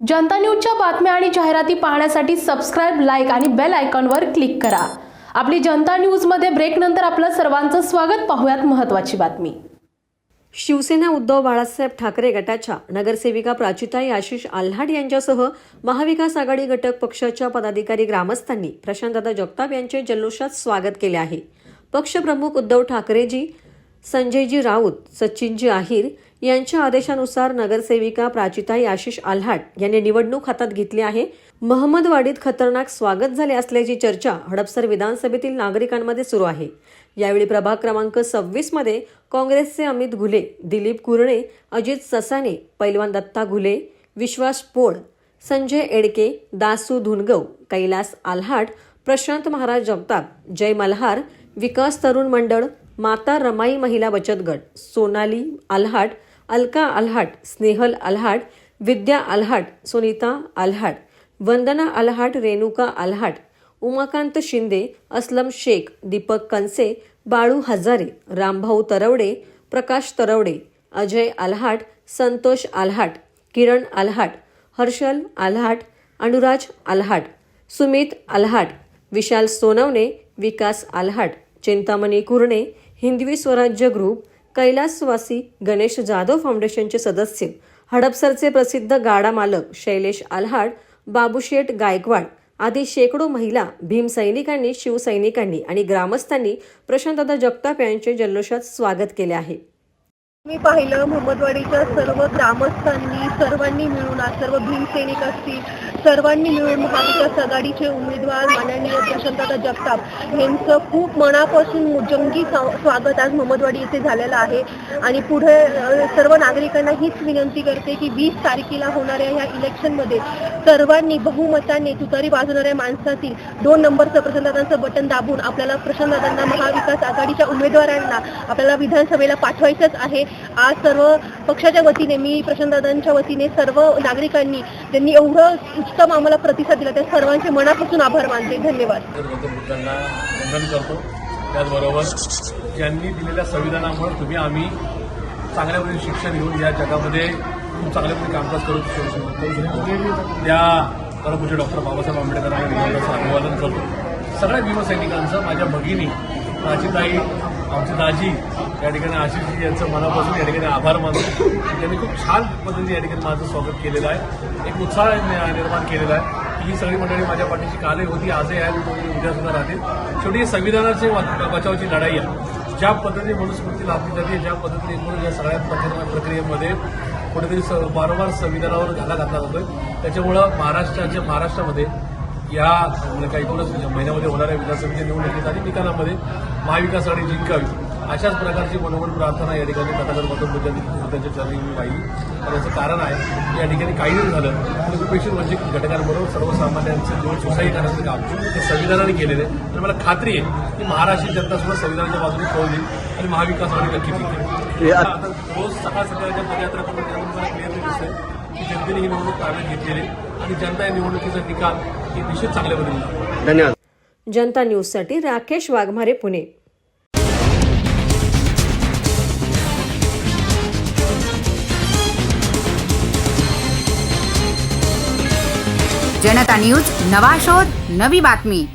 जनता न्यूजच्या बातम्या आणि जाहिराती पाहण्यासाठी सबस्क्राईब लाईक आणि बेल आयकॉनवर क्लिक करा. आपली जनता न्यूजमध्ये ब्रेकनंतर आपलं सर्वांचं स्वागत. पाहूयात महत्त्वाची बातमी. शिवसेना उद्धव बाळासाहेब ठाकरे गटाच्या नगरसेविका प्राचिताई आशिष आल्हाड यांच्यासह महाविकास आघाडी घटक पक्षाच्या पदाधिकारी ग्रामस्थांनी प्रशांतदादा जगताप यांचे जल्लोषात स्वागत केले आहे. पक्षप्रमुख उद्धव ठाकरेजी संजयजी राऊत सचिनजी आहिर यांच्या आदेशानुसार नगरसेविका प्राचिताई आशिष आल्हाट यांनी निवडणूक हातात घेतली आहे. महमदवाडीत खतरनाक स्वागत झाले असल्याची चर्चा हडपसर विधानसभेतील नागरिकांमध्ये सुरू आहे. यावेळी प्रभाग क्रमांक सव्वीसमध्ये काँग्रेसचे अमित घुले दिलीप कुरणे अजित ससाने पैलवान दत्ता घुले विश्वास पोळ संजय एडके दासू धुनगव कैलास आल्हाट प्रशांत महाराज जगताप जय मल्हार विकास तरुण मंडळ माता रमाई महिला बचत गट सोनाली आल्हाट अलका आल्हाट स्नेहल आल्हाट विद्या आल्हाट सुनीता आल्हाट वंदना आल्हाट रेणुका आल्हाट उमाकांत शिंदे असलम शेख दीपक कनसे बाळू हजारे रामभाऊ तरवडे प्रकाश तरवडे अजय आल्हाट संतोष आल्हाट किरण आल्हाट हर्षल आल्हाट अनुराज आल्हाट सुमित आल्हाट विशाल सोनवणे विकास आल्हाट चिंतामणी कुर्णे हिंदवी स्वराज्य ग्रुप कैलासवासी गणेश जाधव फाउंडेशनचे सदस्य हडपसरचे प्रसिद्ध गाडा मालक शैलेश आल्हाड बाबूशेठ गायकवाड आदी शेकडो महिला भीमसैनिकांनी शिवसैनिकांनी आणि ग्रामस्थांनी प्रशांतदा जगताप यांचे जल्लोषात स्वागत केले आहे. मी पाहिलं मोहम्मदवाडीच्या सर्व ग्रामस्थांनी सर्वांनी मिळून आज सर्व भीमसैनिक असतील सर्वांनी मिळून महाविकास आघाडीचे उमेदवार माननीय प्रशांतदा जगताप यांचं खूप मनापासून जंगी स्वागत आज मोहम्मदवाडी येथे झालेलं आहे. आणि पुढे सर्व नागरिकांना हीच विनंती करते की वीस तारखेला होणाऱ्या ह्या इलेक्शनमध्ये सर्वांनी बहुमताने तुतारी वाजवणाऱ्या माणसातील दोन नंबरचं प्रशांतदादांचं बटन दाबून आपल्याला प्रशांतदादांना महाविकास आघाडीच्या उमेदवारांना आपल्याला विधानसभेला पाठवायचंच आहे. आज सर्व पक्षाच्या वतीने मी प्रशांतदादांच्या वतीने सर्व नागरिकांनी त्यांनी एवढं उत्तम आम्हाला प्रतिसाद दिला त्या सर्वांचे मनापासून आभार मानते. धन्यवाद. वंदन करतो. त्याचबरोबर ज्यांनी दिलेल्या संविधानामुळे तुम्ही आम्ही चांगल्या शिक्षण घेऊन या जगामध्ये खूप चांगल्या कामकाज करू शकतो. त्या परमपूज्य डॉक्टर बाबासाहेब आंबेडकरांना आम्ही अभिवादन करतो. सगळ्या भीमसैनिकांचं माझ्या भगिनी प्राचीताई आमची दाजी या ठिकाणी आशिषजी यांचं मनापासून या ठिकाणी आभार मानतो. त्यांनी खूप छान पद्धतीने या ठिकाणी माझं स्वागत केलेलं आहे. एक उत्साह निर्माण केलेला आहे. ही सगळी मंडळी माझ्या पाठीची काले होती आजही आहे उद्या सुद्धा राहतील शेवटी संविधानाची वा- बचावाची लढाई आहे. ज्या पद्धतीने मनुस्मृती लाभली जाते ज्या पद्धतीने या सगळ्या प्रक्रिये- प्रक्रियेमध्ये कुठेतरी स- वारंवार संविधानावर घाला घातला जातोय. त्याच्यामुळं महाराष्ट्राच्या महाराष्ट्रामध्ये या म्हणजे काही एकूणच महिन्यामध्ये होणाऱ्या विधानसभेच्या निवडणुकीत आणि निकालामध्ये महाविकास आघाडी जिंकावी अशाच प्रकारची मनोमन प्रार्थना या ठिकाणी तथागत गौतम बुद्धांच्या चरणी मी पाहिली आणि याचं कारण आहे की या ठिकाणी काही नाही झालं तर उपेक्षित वंचित घटकांबरोबर सर्वसामान्यांचं जीवन सुसाई करण्याचं काम हे संविधानाने केलेलं आहे. आणि मला खात्री आहे की महाराष्ट्र जनता सुद्धा संविधानाच्या बाजूने कौल देईल आणि महाविकास आघाडी नक्की जिंकेल. आता रोज सकाळ सकाळच्या पदयात्रा मला क्लिअरली दिसतंय की जनतेने ही निवडणूक ताब्यात घेतलेली आहे. आणि जनता या निवडणुकीचा निकाल हे निश्चित चांगल्या पद्धतीने धन्यवाद. जनता न्यूजसाठी राकेश वाघमारे पुणे. जनता न्यूज नवा शोध नवी बातमी.